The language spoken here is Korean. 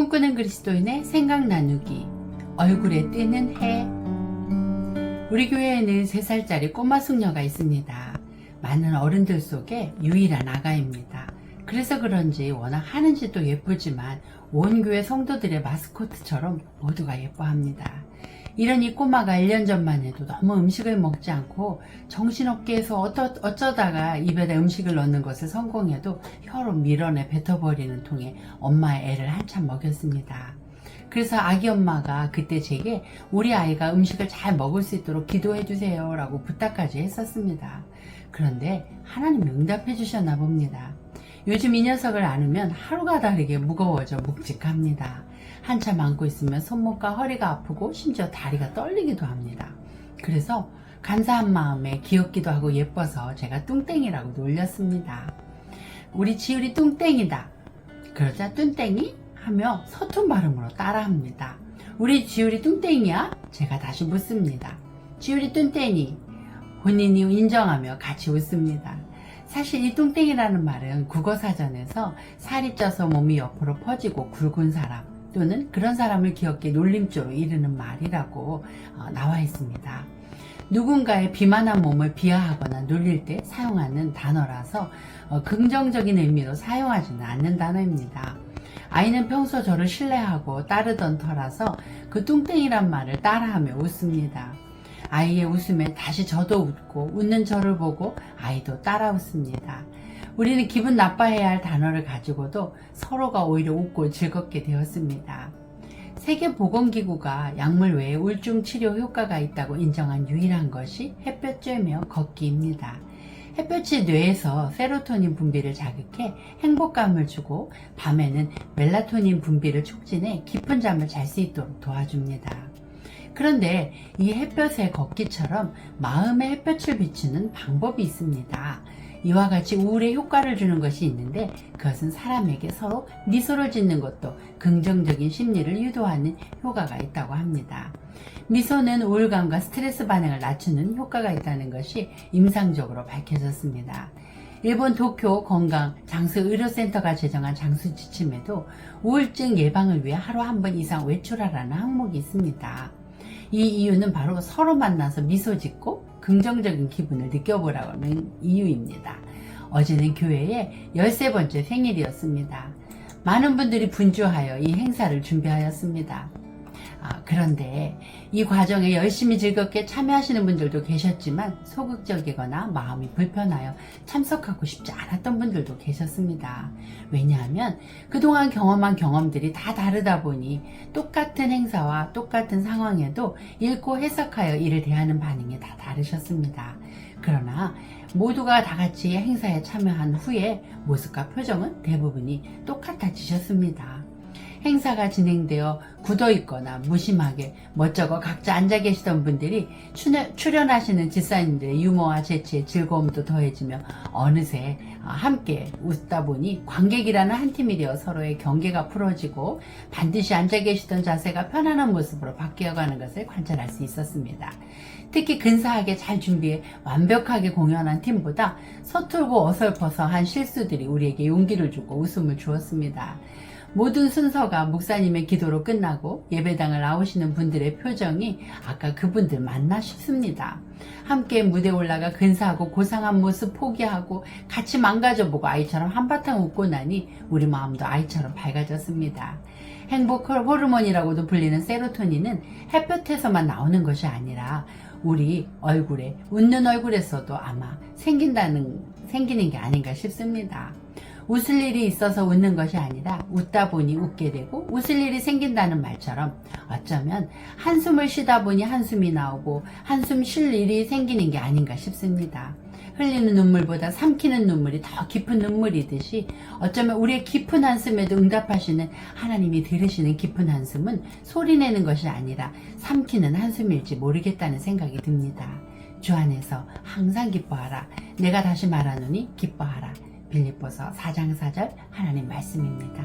꿈꾸는 그리스도인의 생각 나누기 얼굴에 뜨는 해 우리 교회에는 3살짜리 꼬마 숙녀가 있습니다. 많은 어른들 속에 유일한 아가입니다. 그래서 그런지 워낙 하는 짓도 예쁘지만 온 교회 성도들의 마스코트처럼 모두가 예뻐합니다. 이런 이 꼬마가 1년 전만 해도 너무 음식을 먹지 않고 정신없게 해서 어쩌, 어쩌다가 입에다 음식을 넣는 것을 성공해도 혀로 밀어내 뱉어버리는 통에 엄마의 애를 한참 먹였습니다. 그래서 아기 엄마가 그때 제게 우리 아이가 음식을 잘 먹을 수 있도록 기도해 주세요 라고 부탁까지 했었습니다. 그런데 하나님 응답해 주셨나 봅니다. 요즘 이 녀석을 안으면 하루가 다르게 무거워져 묵직합니다. 한참 안고 있으면 손목과 허리가 아프고 심지어 다리가 떨리기도 합니다. 그래서 감사한 마음에 귀엽기도 하고 예뻐서 제가 뚱땡이라고 놀렸습니다. 우리 지율이 뚱땡이다. 그러자 뚱땡이 하며 서툰 발음으로 따라합니다. 우리 지율이 뚱땡이야? 제가 다시 묻습니다. 지율이 뚱땡이. 본인이 인정하며 같이 웃습니다. 사실 이 뚱땡이라는 말은 국어 사전에서 살이 쪄서 몸이 옆으로 퍼지고 굵은 사람 또는 그런 사람을 귀엽게 놀림조로 이르는 말이라고 어, 나와 있습니다. 누군가의 비만한 몸을 비하하거나 놀릴 때 사용하는 단어라서 어, 긍정적인 의미로 사용하지는 않는 단어입니다. 아이는 평소 저를 신뢰하고 따르던 터라서 그 뚱땡이란 말을 따라하며 웃습니다. 아이의 웃음에 다시 저도 웃고 웃는 저를 보고 아이도 따라 웃습니다. 우리는 기분 나빠해야 할 단어를 가지고도 서로가 오히려 웃고 즐겁게 되었습니다. 세계보건기구가 약물 외에 우울증 치료 효과가 있다고 인정한 유일한 것이 햇볕 쬐며 걷기입니다. 햇볕이 뇌에서 세로토닌 분비를 자극해 행복감을 주고 밤에는 멜라토닌 분비를 촉진해 깊은 잠을 잘 수 있도록 도와줍니다. 그런데 이 햇볕의 걷기처럼 마음의 햇볕을 비추는 방법이 있습니다. 이와 같이 우울에 효과를 주는 것이 있는데 그것은 사람에게 서로 미소를 짓는 것도 긍정적인 심리를 유도하는 효과가 있다고 합니다. 미소는 우울감과 스트레스 반응을 낮추는 효과가 있다는 것이 임상적으로 밝혀졌습니다. 일본 도쿄 건강 장수 의료센터가 제정한 장수 지침에도 우울증 예방을 위해 하루 한 번 이상 외출하라는 항목이 있습니다. 이 이유는 바로 서로 만나서 미소 짓고 긍정적인 기분을 느껴보라고 하는 이유입니다. 어제는 교회의 13번째 생일이었습니다. 많은 분들이 분주하여 이 행사를 준비하였습니다. 아, 그런데 이 과정에 열심히 즐겁게 참여하시는 분들도 계셨지만 소극적이거나 마음이 불편하여 참석하고 싶지 않았던 분들도 계셨습니다. 왜냐하면 그동안 경험한 경험들이 다 다르다 보니 똑같은 행사와 똑같은 상황에도 읽고 해석하여 이를 대하는 반응이 다 다르셨습니다. 그러나 모두가 다 같이 행사에 참여한 후에 모습과 표정은 대부분이 똑같아지셨습니다. 행사가 진행되어 굳어 있거나 무심하게 멋쩍어 각자 앉아 계시던 분들이 출연- 출연하시는 집사님들의 유머와 재치의 즐거움도 더해지며 어느새 함께 웃다 보니 관객이라는 한 팀이 되어 서로의 경계가 풀어지고 반드시 앉아 계시던 자세가 편안한 모습으로 바뀌어가는 것을 관찰할 수 있었습니다. 특히 근사하게 잘 준비해 완벽하게 공연한 팀보다 서툴고 어설퍼서 한 실수들이 우리에게 용기를 주고 웃음을 주었습니다. 모든 순서가 목사님의 기도로 끝나고 예배당을 나오시는 분들의 표정이 아까 그분들 맞나 싶습니다. 함께 무대 올라가 근사하고 고상한 모습 포기하고 같이 망가져보고 아이처럼 한바탕 웃고 나니 우리 마음도 아이처럼 밝아졌습니다. 행복 호르몬이라고도 불리는 세로토닌은 햇볕에서만 나오는 것이 아니라 우리 얼굴에 웃는 얼굴에서도 아마 생긴다는 생기는 게 아닌가 싶습니다. 웃을 일이 있어서 웃는 것이 아니라 웃다 보니 웃게 되고 웃을 일이 생긴다는 말처럼 어쩌면 한숨을 쉬다 보니 한숨이 나오고 한숨 쉴 일이 생기는 게 아닌가 싶습니다. 흘리는 눈물보다 삼키는 눈물이 더 깊은 눈물이듯이 어쩌면 우리의 깊은 한숨에도 응답하시는 하나님이 들으시는 깊은 한숨은 소리내는 것이 아니라 삼키는 한숨일지 모르겠다는 생각이 듭니다. 주 안에서 항상 기뻐하라. 내가 다시 말하노니 기뻐하라. 빌립보서 4장 4절 하나님 말씀입니다.